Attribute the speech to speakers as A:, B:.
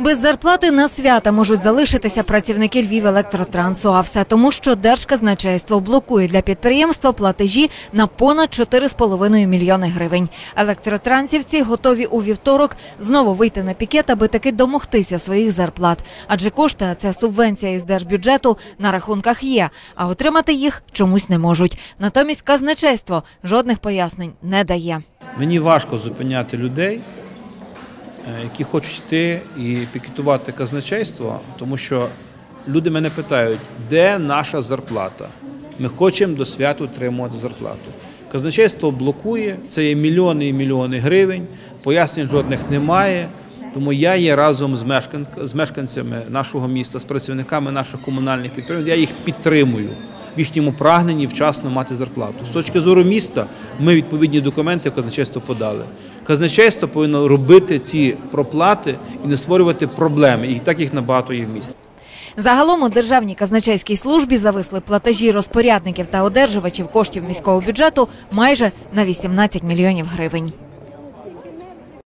A: Без зарплати на свята можуть залишитися працівники Львів електротрансу. А все тому, що Держказначейство блокує для підприємства платежі на понад 4,5 мільйони гривень. Електротрансівці готові у вівторок знову вийти на пікет, аби таки домогтися своїх зарплат. Адже кошти, це субвенція із держбюджету, на рахунках є, а отримати їх чомусь не можуть. Натомість казначейство жодних пояснень не дає.
B: Мені важко зупиняти людей, які хочуть йти і пікетувати казначейство, тому що люди мене питають, де наша зарплата? Ми хочемо до святу отримувати зарплату. Казначейство блокує, це є мільйони і мільйони гривень, пояснень жодних немає. Тому я є разом з мешканцями нашого міста, з працівниками наших комунальних підприємств. Я їх підтримую в їхньому прагненні вчасно мати зарплату. З точки зору міста, ми відповідні документи в казначейство подали. Казначейство повинно робити ці проплати і не створювати проблеми, і так їх набагато є в місті.
A: Загалом у Державній казначейській службі зависли платежі розпорядників та одержувачів коштів міського бюджету майже на 18 мільйонів гривень.